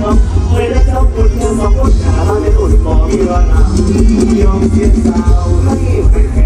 ครับไม่ได้ชอบคุณแค่สองคนหาบ้านเป็นอุ่นบ่มีวันอะยอมเสียสาวให้ไปแค่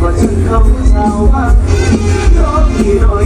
ว่าฉันเขาเศร้าบ้างร้องที่รอย